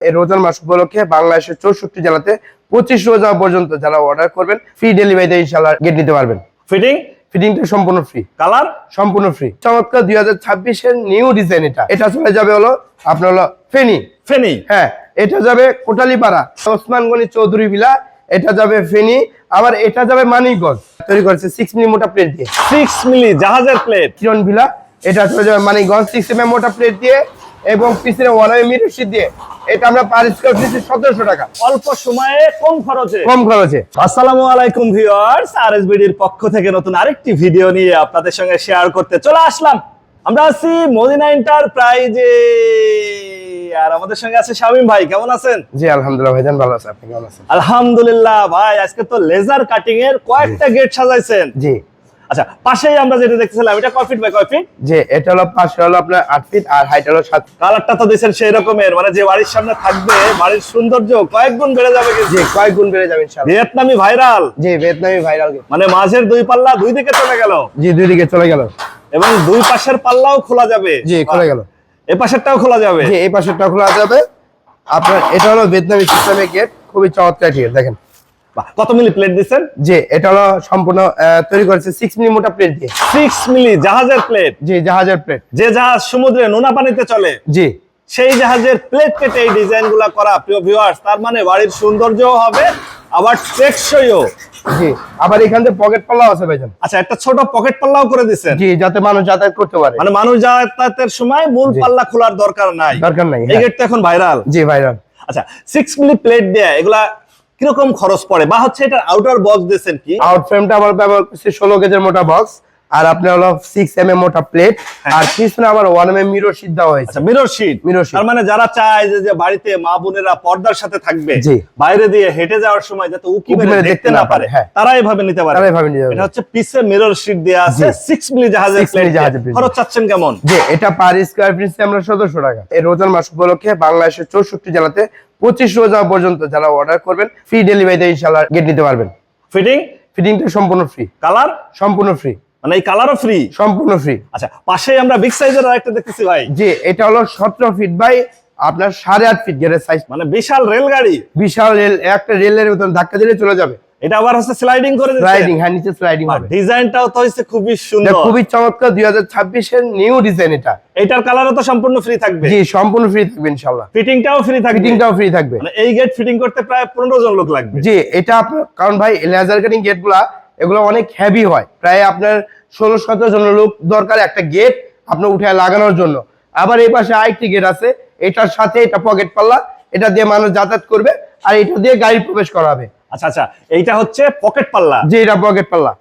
এই রোজার মাস উপলক্ষে বাংলাদেশের চৌষট্টি জেলাতে পঁচিশ রোজা পর্যন্ত যারা অর্ডার করবেন ফ্রি ডেলিভারিতে ইনশাল্লাহ গেট নিতে পারবেন। ফিটিং ফিটিংটা সম্পূর্ণ ফ্রি কালার সম্পূর্ণ ফ্রি চমৎকার দুই হাজার ছাব্বিশের নিউ ডিজাইন এটা। এটা চলে যাবে হলো আপনার হলো ফেনি। ফেনি? হ্যাঁ এটা যাবে কোটালীপাড়া ওসমান চৌধুরী ভিলা এটা যাবে ফেনি আবার এটা যাবে মানিকগঞ্জ। তৈরি করেছে সিক্স মিলি মোটা প্লেট দিয়ে। সিক্স মিলি জাহাজের প্লেট কিরণ ভিলা এটা চলে যাবে মানিকগঞ্জ সিক্স এম মোটা প্লেট দিয়ে। এবং পিছনে ওয়ান এম মিটার শীট দিয়ে। এটা আমরা পার স্কোয়ার ফিট সতেরোশো টাকা। অল্প সময়ে কম খরচে। কম খরচে। আসসালামু আলাইকুম ভিউয়ার্স আরএসবিডির পক্ষ থেকে নতুন আরেকটি ভিডিও নিয়ে আপনাদের সঙ্গে শেয়ার করতে চলে আসলাম। আমরা আছি মদিনা এন্টারপ্রাইজে আর আমাদের সঙ্গে আছে শামিম ভাই কেমন আছেন? জি আলহামদুলিল্লাহ ভাইজান ভালো আছে। আপনি কেমন আছেন? আলহামদুলিল্লাহ ভাই আজকে তো লেজার কাটিং এর কয়েকটা গেট সাজাইছেন। জি। আচ্ছা পাশেই আমরা যেটা দেখতেছিলাম এটা কয় ফিট বাই কয় ফিট যে এটা হলো পাশে হলো আপনার আট ফিট আর হাইট হলো সাত কালারটা তো দিয়েছেন সেই রকমের মানে যে বাড়ির সামনে থাকবে বাড়ির সৌন্দর্য কয়েক গুণ বেড়ে যাবে জি কয়েক গুণ বেড়ে যাবে ইনশাআল্লাহ। ভিয়েতনামি ভাইরাল। জি ভিয়েতনামি ভাইরাল মানে মাঝের দুই পাল্লা দুই দিকে চলে গেল। জি দুই দিকে চলে গেল। এবং দুই পাশের পাল্লাও খোলা যাবে। জি খুলে গেল। এ পাশেরটাও খোলা যাবে। জি এই পাশেরটা খোলা যাবে। আপনার এটা হলো ভিয়েতনামি সিস্টেমের গেট খুবই চমৎকার গেট দেখেন। কত মিলি প্লেট দিচ্ছেন? যে এটা হলো সম্পূর্ণ তৈরি করেছে সিক্স মিলি মোটা প্লেট দিয়ে। সিক্স মিলি জাহাজের প্লেট জি জাহাজের প্লেট যে জাহাজ সমুদ্রে নোনা পানিতে চলে জি। সেই জাহাজের প্লেট কেটে এই ডিজাইনগুলা করা প্রিয় ভিউয়ার্স তার মানে বাড়ির সৌন্দর্যও হবে আবার টেকসইও। জি আবার এখান থেকে পকেট পাল্লাও আছে ভাইজান। আচ্ছা একটা ছোট পকেট পাল্লাও করে দিচ্ছেন? জি যাতে মানুষ যাতায়াত করতে পারে। মানে মানুষ যাতায়াতের সময় মূল পাল্লা খোলার দরকার নাই। দরকার নাই এই হ্যাঁ। গেটটা এখন ভাইরাল জি ভাইরাল আচ্ছা সিক্স মিলি প্লেট দেয়া এগুলা কীরকম খরচ পড়ে? বা হচ্ছে এটা আউটার বক্স দিয়েছেন কি? আউট ফ্রেমটা আমার ব্যবহার করছি ষোলো গেজের মোটা বক্স আর আপনার হলো সিক্স এম এম মোটা প্লেট। আর পিছনে আবার one M M mirror sheet দেওয়া হয়েছে মিরর শিট Mirror sheet। মানে যারা চায় যে বাড়িতে মা বোনেরা পর্দার সাথে থাকবে বাইরে দিয়ে হেঁটে যাওয়ার সময় যাতে উকি মেরে দেখতে না পারে হ্যাঁ। তারা এভাবে নিতে পারে তারা এভাবে নিতে পারে। এটা হচ্ছে পিছে মিরর শিট দেয়া আছে। 6 মিলি জাহাজের 6 মিলি প্লেট। খরচ চাচ্ছেন কেমন যে এটা পার স্কোয়ার ফিট আমরা সতেরোশো টাকা এই রোজার মাস উপলক্ষে বাংলাদেশের চৌষট্টি জেলাতে পঁচিশ রোজা পর্যন্ত যারা অর্ডার করবেন ফ্রি ডেলিভারিতে ইনশাল্লাহ গেট নিতে পারবেন ফিটিং ফিটিংটা সম্পূর্ণ ফ্রি কালার সম্পূর্ণ ফ্রি মানে এই কালারও ফ্রি সম্পূর্ণ ফ্রি আচ্ছা পাশেই আমরা বিগ সাইজের আরেকটা দেখতেছি ভাই। যে এটা হলো সতেরো ফিট বাই আপনার সাড়ে আট ফিট গেটের সাইজ মানে বিশাল রেলগাড়ি। বিশাল রেল একটা রেলের মতন ধাক্কা দিলে চলে যাবে। এটা আবার হচ্ছে স্লাইডিং করে স্লাইডিং হ্যাঁ নিচে স্লাইডিং হবে। ডিজাইনটাও তো হচ্ছে খুবই সুন্দর। খুবই চমৎকার দুই হাজার ছাব্বিশের নিউ ডিজাইন এটা। এটার কালারও তো সম্পূর্ণ ফ্রি থাকবে। জি সম্পূর্ণ ফ্রি থাকবে ইনশাল্লাহ ফিটিংটাও ফ্রি থাকবে। ফিটিংটাও ফ্রি থাকবে। মানে এই গেট ফিটিং করতে প্রায় পনেরো জন লোক লাগবে। জি এটা আপনার কারণ ভাই লেজার কাটিং গেটগুলা এগুলো অনেক হেভি হয়। প্রায় আপনার ষোলো সতেরো জন লোক দরকার একটা গেট আপনার উঠে লাগানোর জন্য। আবার এই পাশে আরেকটি গেট আছে এটার সাথে এটা পকেট পাল্লা এটা দিয়ে মানুষ যাতায়াত করবে আর এটা দিয়ে গাড়ি প্রবেশ করাবে। আচ্ছা আচ্ছা এইটা হচ্ছে পকেট পাল্লা। যে এটা পকেট পাল্লা।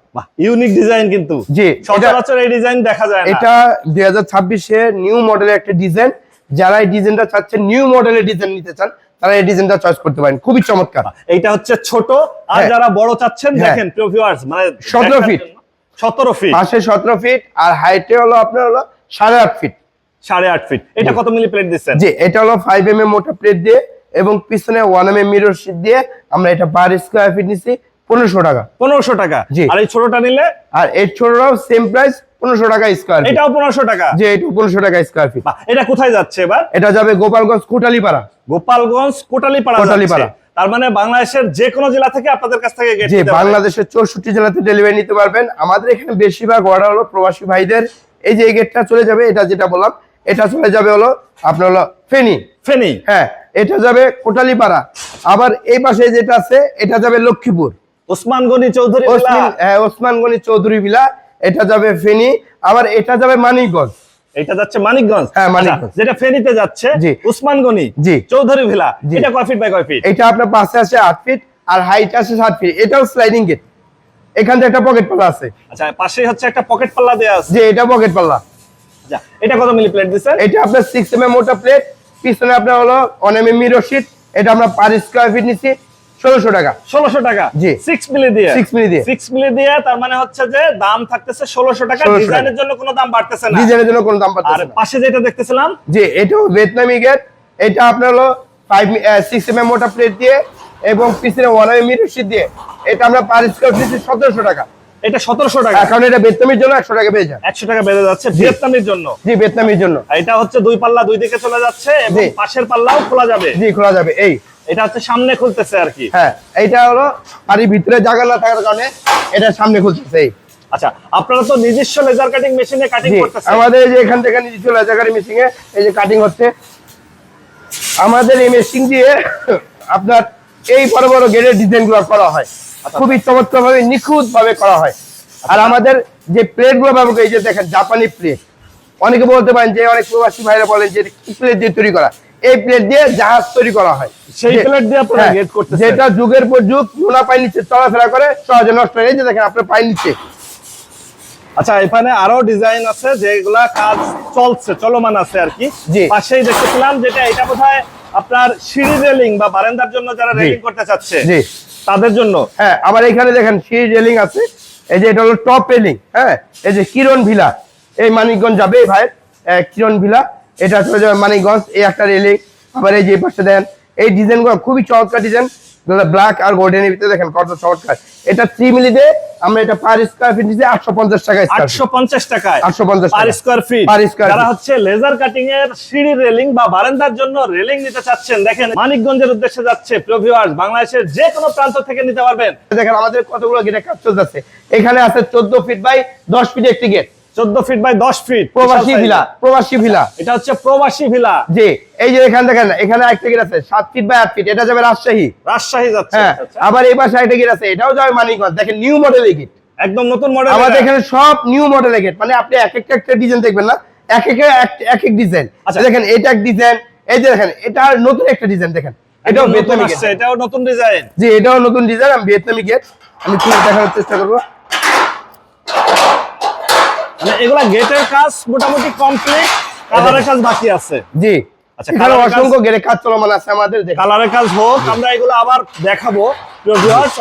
ইউনিক ডিজাইন কিন্তু। জি, সচরাচর এই ডিজাইন দেখা যায় না। এটা দুই হাজার ছাব্বিশে নিউ মডেলের একটা ডিজাইন যারা এই ডিজাইনটা চাচ্ছেন নিউ মডেলের ডিজাইন নিতে চান তারা এই ডিজাইনটা চয়েস করতে পারেন। খুবই চমৎকার। এইটা হচ্ছে ছোট। আর হ্যাঁ। যারা বড় চাচ্ছেন হ্যাঁ। দেখেন প্রিয় ভিউয়ার্স মানে 17 ফিট। সতেরো ফিট পাশে সতেরো ফিট আর হাইটে হলো আপনার হলো সাড়ে আট ফিট সাড়ে আট ফিট এটা কত মিলি প্লেট দিচ্ছেন? জি এটা হলো ফাইভ এম এম মোটা প্লেট দিয়ে এবং পিছনে one M M mirror sheet দিয়ে আমরা এটা পার স্কোয়ার ফিট নিচ্ছি পনেরোশো টাকা। পনেরোশো টাকা। জি। আর এই ছোটটা নিলে? আর এর ছোটরাও সেম প্রাইস পনেরোশো টাকা স্কোয়ার এটাও পনেরোশো টাকা? যে এটা পনেরোশো টাকা স্কোয়ার ফিট এটা কোথায় যাচ্ছে এবার? এটা যাবে গোপালগঞ্জ কোটালীপাড়া। গোপালগঞ্জ কোটালীপাড়া কোটালীপাড়া। তার মানে বাংলাদেশের যে কোনো জেলা থেকে আপনাদের কাছ থেকে যে বাংলাদেশের চৌষট্টি জেলাতে ডেলিভারি নিতে পারবেন। আমাদের এখানে বেশিরভাগ অর্ডার হলো প্রবাসী ভাইদের। এই যে গেটটা চলে যাবে এটা যেটা বললাম এটা চলে যাবে হলো আপনার হলো ফেনি। ফেনি। হ্যাঁ এটা যাবে কোটালিপাড়া। আবার এই পাশে যেটা আছে এটা যাবে লক্ষ্মীপুর। ওসমান গনি চৌধুরী ওসমান হ্যাঁ, ওসমান গনি চৌধুরী ভিলা এটা যাবে ফেনি। আবার এটা যাবে মানিকগঞ্জ। এটা যাচ্ছে মানিকগঞ্জ। হ্যাঁ, মানিকগঞ্জ। আচ্ছা, যেটা ফেনীতে যাচ্ছে জি। উসমান গনি জি। চৌধুরী ভিলা জি। এটা কয় ফিট বাই কয় ফিট এটা আপনার পাশে আছে আট ফিট আর হাইট আছে সাত ফিট এটাও স্লাইডিং গেট এখান থেকে একটা পকেট পাল্লা আছে। আচ্ছা পাশে হচ্ছে একটা পকেট পাল্লা দেয়া আছে। যে এটা পকেট পাল্লা আচ্ছা এটা কত মিলি প্লেট দিচ্ছেন? এটা আপনার সিক্স এম এম মোটা প্লেট পিছনে আপনার হলো one M M mirror sheet এটা আমরা পার স্কোয়ার ফিট নিচ্ছি। ষোলোশো টাকা। ষোলোশো টাকা? জি। সিক্স মিলি দিয়ে? 6 মিলি দিয়ে। সিক্স মিলি দিয়ে তার মানে হচ্ছে যে দাম থাকতেছে ষোলোশো টাকা। ডিজাইনের জন্য কোনো দাম বাড়তেছে না। ডিজাইনের জন্য কোনো দাম পাচ্ছে না। পাশে যেটা দেখতেছিলাম? এটাও ভিয়েতনামি গেট এটা আপনার হলো ফাইভ সিক্স এম এম মোটা প্লেট দিয়ে এবং পিছনে ওয়ান এম মিরর শীট দিয়ে। এটা আমরা পার স্কোয়ার ফিট সতেরোশো টাকা। এটা সতেরোশো টাকা। কারণ এটা বেতনামির জন্য একশো টাকা পেয়ে যান একশো টাকা বেড়ে যাচ্ছে ভিয়েতনামের জন্য। জি বেতনামির জন্য। এটা হচ্ছে দুই পাল্লা দুই দিকে চলে যাচ্ছে এবং পাশের পাল্লাও খোলা যাবে। জি খোলা যাবে। এই এটা হচ্ছে সামনে খুলতেছে আর কি। হ্যাঁ এইটা হলো বাড়ির ভিতরে জায়গা না থাকার কারণে এটা সামনে খুলতেছে। আচ্ছা আপনারা তো নিজস্ব লেজার কাটিং মেশিনে কাটিং করতেছেন। আমাদের এই যে এখান থেকে নিজস্ব মেশিন এই যে কাটিং হচ্ছে আমাদের এই মেশিন দিয়ে আপনার এই বড় বড় গেটের ডিজাইনগুলো করা হয়। খুবই চমৎকার ভাবে নিখুঁত ভাবে করা হয়। আর আমাদের যে প্লেটগুলো ব্যবহার করি, এই যে দেখেন জাপানি প্লেট অনেকে বলতে পারেন যে অনেক প্রবাসী ভাইরা বলেন যে কি প্লেট দিয়ে তৈরি করা। এই প্লেট দিয়ে জাহাজ তৈরি করা হয়। সেই প্লেট দিয়ে আপনারা হ্যাঁ, গেট করতেছেন। যেটা যুগের পর যুগ নোনা পাই নিচে চলাফেরা করে সহজে নষ্ট হয়ে যায়। দেখেন আপনার পাই নিচে। আচ্ছা এখানে আরও ডিজাইন আছে যেগুলা কাজ চলছে চলমান আছে আর কি। পাশেই দেখতেছিলাম যেটা এটা বোধহয় আপনার সিঁড়ি রেলিং বা বারান্দার জন্য যারা। রেলিং করতে চাচ্ছে জি। তাদের জন্য। হ্যাঁ আবার এখানে দেখেন সেই রেলিং আছে। এই যে এটা হলো টপ রেলিং হ্যাঁ? এই যে কিরণ ভিলা এই মানিকগঞ্জ যাবে এই ভাই আহ, কিরণ ভিলা। এটা চলে যাবে মানিকগঞ্জ এই একটা রেলিং আবার এই যে পাশে দেন এই ডিজাইনগুলো খুবই চমৎকার ডিজাইন ব্ল্যাক আর গোল্ডেনের ভিতরে দেখেন কত চমৎকার। এটা থ্রি মিলিতে আমরা এটা পার স্কোয়ার ফিট দিচ্ছি আটশো পঞ্চাশ টাকা আটশো পঞ্চাশ টাকায় 850 পার টাকা। স্কোয়ার ফিট Per square যারা হচ্ছে লেজার কাটিং এর সিঁড়ি রেলিং বা বারান্দার জন্য রেলিং নিতে চাচ্ছেন দেখেন মানিকগঞ্জের উদ্দেশ্যে যাচ্ছে viewers, বাংলাদেশের যে কোনো প্রান্ত থেকে নিতে পারবেন। দেখেন আমাদের কতগুলো গেটে কাজ চলতেছে। এখানে আছে চোদ্দ ফিট বাই দশ ফিট একটি গেট চোদ্দ ফিট বাই দশ feet Probashi villa Probashi villa. এটা হচ্ছে প্রবাসী ভিলা। জি এই যে এখানে দেখেন এখানে একটা গেট আছে সাত ফিট বাই আট ফিট এটা যাবে রাজশাহী। রাজশাহী যাচ্ছে হ্যাঁ আচ্ছা। আবার এই পাশে একটা গেট আছে এটাও যাবে মানিকগঞ্জ। দেখেন নিউ মডেল গেট একদম নতুন মডেল আমাদের এখানে সব নিউ মডেল গেট মানে আপনি এক একটা একটা ডিজাইন দেখবেন না এক এক এক- এক ডিজাইন আচ্ছা। দেখেন এটা এক ডিজাইন এই যে দেখেন এটা নতুন একটা ডিজাইন দেখেন এটাও ভিয়েতনামি গেট এটাও নতুন ডিজাইন জি এটাও নতুন ডিজাইন আমি ভিয়েতনামি গেট আমি দেখানোর চেষ্টা করব। মানে এগুলা গেটের কাজ মোটামুটি কমপ্লিট কালারের কাজ বাকি আছে। জি। আচ্ছা, কালারের কাজ- চলমান আছে আমাদের কালারের কাজ হোক আমরা এগুলো আবার দেখাবো।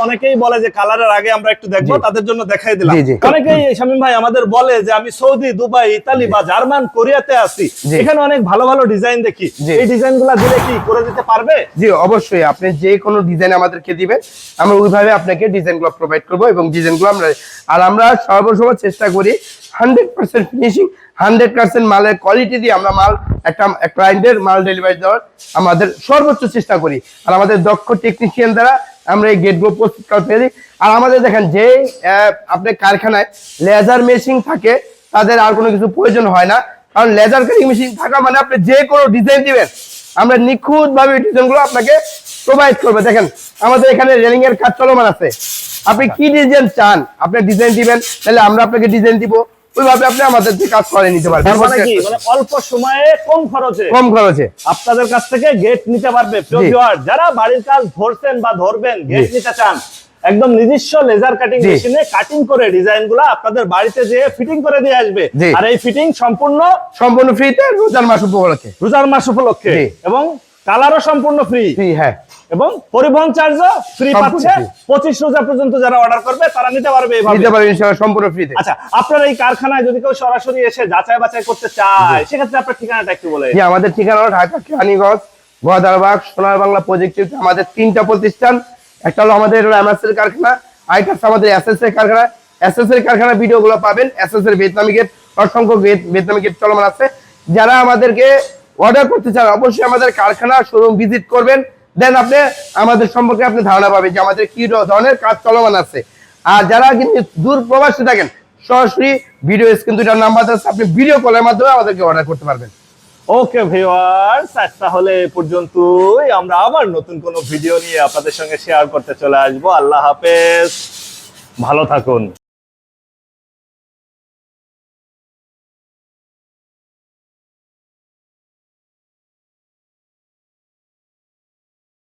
অনেকেই বলে যে কালারের আগে আমরা একটু দেখব তাদের জন্য দেখাই দিলাম। অনেকেই শামীম ভাই আমাদের বলে যে আমি সৌদি দুবাই ইতালি বা জার্মান কোরিয়াতে আছি। এখানে অনেক ভালো ভালো ডিজাইন দেখি। এই ডিজাইনগুলা দিলে কি করে দিতে পারবে? জি অবশ্যই। আপনি যে কোনো ডিজাইন আমাদেরকে দিবেন আমরা ওইভাবে আপনাকে ডিজাইনগুলো প্রোভাইড করব এবং ডিজাইনগুলো আমরা আর আমরা সর্বসময় চেষ্টা করি hundred percent finishing hundred percent মালের কোয়ালিটি দিয়ে আমরা মাল একটা ক্লায়েন্টের মাল ডেলিভারি দেওয়ার আমাদের সর্বোচ্চ চেষ্টা করি। আর আমাদের দক্ষ টেকনিশিয়ান দ্বারা আমরা এই গেটগুলো প্রস্তুত করতে পারি আর আমাদের দেখেন যে আপনার কারখানায় লেজার মেশিন থাকে তাদের আর কোনো কিছু প্রয়োজন হয় না। কারণ লেজার কাটিং মেশিন থাকা মানে আপনি যে কোনো ডিজাইন দিবেন আমরা নিখুঁত ভাবে ডিজাইনগুলো আপনাকে প্রোভাইড করব। দেখেন আমাদের এখানে রেলিং এর কাজ চলমান আছে। আপনি কি ডিজাইন চান আপনি ডিজাইন দিবেন তাহলে আমরা আপনাকে ডিজাইন দিব। ওইভাবে আপনি আমাদের থেকে কাজ করে নিতে পারবেন। মানে কি? মানে অল্প সময়ে কম খরচে? কম খরচে। আপনাদের কাছ থেকে গেট নিতে পারবে। যারা বাড়ির কাজ ধরছেন বা ধরবেন গেট নিতে চান একদম নিজস্ব লেজার কাটিং মেশিনে কাটিং করে ডিজাইনগুলা আপনাদের বাড়িতে যেয়ে ফিটিং করে দিয়ে আসবে। আর এই ফিটিং সম্পূর্ণ সম্পূর্ণ ফ্রিতে রোজার মাস উপলক্ষে। রোজার মাস উপলক্ষে। এবং কালারও সম্পূর্ণ ফ্রি হ্যাঁ। এবং পরিবহন চার্জও ফ্রি পাচ্ছে। পঁচিশ রোজা পর্যন্ত যারা অর্ডার করবে তারা নিতে পারবে নিতে পারবেন ইনশাআল্লাহ সম্পূর্ণ ফ্রিতে আচ্ছা আপনার এই কারখানায় যদি কেউ সরাসরি এসে যাচাই বাছাই করতে চায় সেক্ষেত্রে আপনার ঠিকানাটা একটু বলে আমাদের ঠিকানা ঢাকা কেরানীগঞ্জ গোয়াদারবাগ সোনার বাংলা প্রজেক্ট আমাদের তিনটা প্রতিষ্ঠান। একটা হলো আমাদের এমএস এর কারখানা আরেকটা আমাদের এসএস এর কারখানা। এসএস এর কারখানা ভিডিও গুলো পাবেন এসএস এর ভিয়েতনামি গেট অসংখ্য ভিয়েতনামি গেট চলমান আছে। যারা আমাদেরকে অর্ডার করতে চান অবশ্যই আমাদের কারখানা শোরুম ভিজিট করবেন। দেন আপনি আমাদের সম্পর্কে আপনি ধারণা পাবেন যে আমাদের কি ধরনের কাজ চলমান আছে। আর যারা কিন্তু দূর প্রবাসী থাকেন, সরাসরি ভিডিও স্ক্রিন দুইটার নাম্বার আছে, আপনি ভিডিও কলের মাধ্যমে আমাদেরকে অর্ডার করতে পারবেন। ওকে ভিউয়ার্স তাহলে এ পর্যন্তই। আমরা আবার নতুন কোনো ভিডিও নিয়ে আপনাদের সঙ্গে শেয়ার করতে চলে আসব। আল্লাহ হাফেজ। ভালো থাকুন।